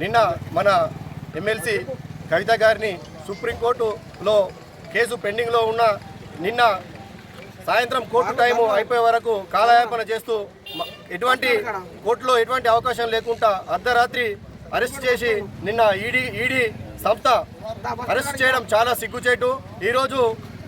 నిన్న మన ఎమ్మెల్సీ కవిత గారిని సుప్రీంకోర్టులో కేసు పెండింగ్లో ఉన్న నిన్న సాయంత్రం కోర్టు టైము అయిపోయే వరకు కాలయాపన చేస్తూ ఎటువంటి కోర్టులో ఎటువంటి అవకాశం లేకుండా అర్ధరాత్రి అరెస్ట్ చేసి నిన్న ఈడీ ఈడీ సంస్థ అరెస్ట్ చేయడం చాలా సిగ్గుచేటు. ఈరోజు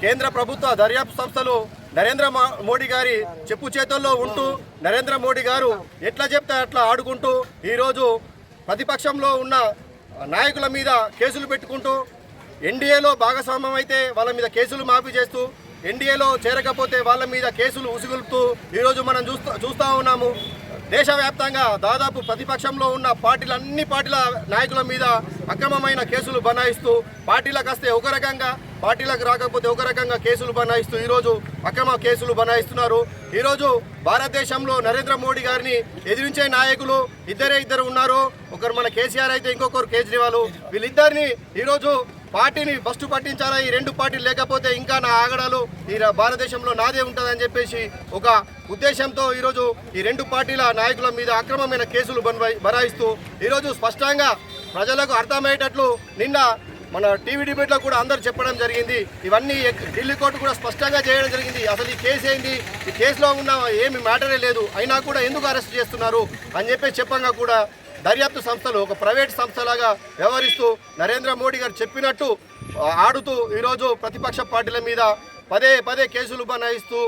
కేంద్ర ప్రభుత్వ దర్యాప్తు సంస్థలు నరేంద్ర మోడీ గారి చెప్పు చేతుల్లో ఉంటూ నరేంద్ర మోడీ గారు ఎట్లా చెప్తే అట్లా ఆడుకుంటూ ఈరోజు ప్రతిపక్షంలో ఉన్న నాయకుల మీద కేసులు పెట్టుకుంటూ ఎన్డీఏలో భాగస్వామ్యం అయితే వాళ్ళ మీద కేసులు మాఫీ చేస్తూ ఎన్డీఏలో చేరకపోతే వాళ్ళ మీద కేసులు ఉసుగులుతూ ఈరోజు మనం చూస్తూ చూస్తూ ఉన్నాము. దేశవ్యాప్తంగా దాదాపు ప్రతిపక్షంలో ఉన్న పార్టీల అన్ని పార్టీల నాయకుల మీద అక్రమమైన కేసులు బనాయిస్తూ పార్టీలకు వస్తే ఒక రకంగా పార్టీలకు రాకపోతే ఒక రకంగా కేసులు బనాయిస్తూ ఈరోజు అక్రమ కేసులు బనాయిస్తున్నారు. ఈరోజు భారతదేశంలో నరేంద్ర మోడీ గారిని ఎదిరించే నాయకులు ఇద్దరే ఇద్దరు ఉన్నారు. ఒకరు మన కేసీఆర్ అయితే ఇంకొకరు కేజ్రీవాల్. వీళ్ళిద్దరిని ఈరోజు పార్టీని ఫస్ట్ పట్టించాలా? ఈ రెండు పార్టీలు లేకపోతే ఇంకా నా ఆగడాలు ఈ భారతదేశంలో నాదే ఉంటుందని చెప్పేసి ఒక ఉద్దేశంతో ఈరోజు ఈ రెండు పార్టీల నాయకుల మీద అక్రమమైన కేసులు బరాయిస్తూ ఈరోజు స్పష్టంగా ప్రజలకు అర్థమయ్యేటట్లు నిన్న మన టీవీ డిబేట్లో కూడా అందరు చెప్పడం జరిగింది. ఇవన్నీ ఢిల్లీ కోర్టు కూడా స్పష్టంగా చేయడం జరిగింది. అసలు ఈ కేసు ఏంటి ఈ కేసులో ఉన్న ఏమి మ్యాటరే లేదు. అయినా కూడా ఎందుకు అరెస్ట్ చేస్తున్నారు? అని చెప్పి చెప్పంగా కూడా దర్యాప్తు సంస్థలు ఒక ప్రైవేట్ సంస్థలాగా వ్యవహరిస్తూ నరేంద్ర మోడీ గారు చెప్పినట్టు ఆడుతూ ఈరోజు ప్రతిపక్ష పార్టీల మీద పదే పదే కేసులు బనాయిస్తూ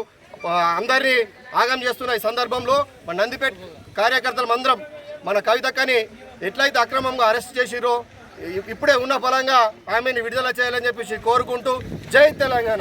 అందరినీ ఆగం చేస్తున్న ఈ సందర్భంలో మన నందిపేట కార్యకర్తలం అందరం మన కవితక్కని ఎట్లయితే అక్రమంగా అరెస్ట్ చేసిరో ఇప్పుడే ఉన్న ఫలంగా ఆమెను విడుదల చేయాలని చెప్పేసి కోరుకుంటూ జై తెలంగాణ.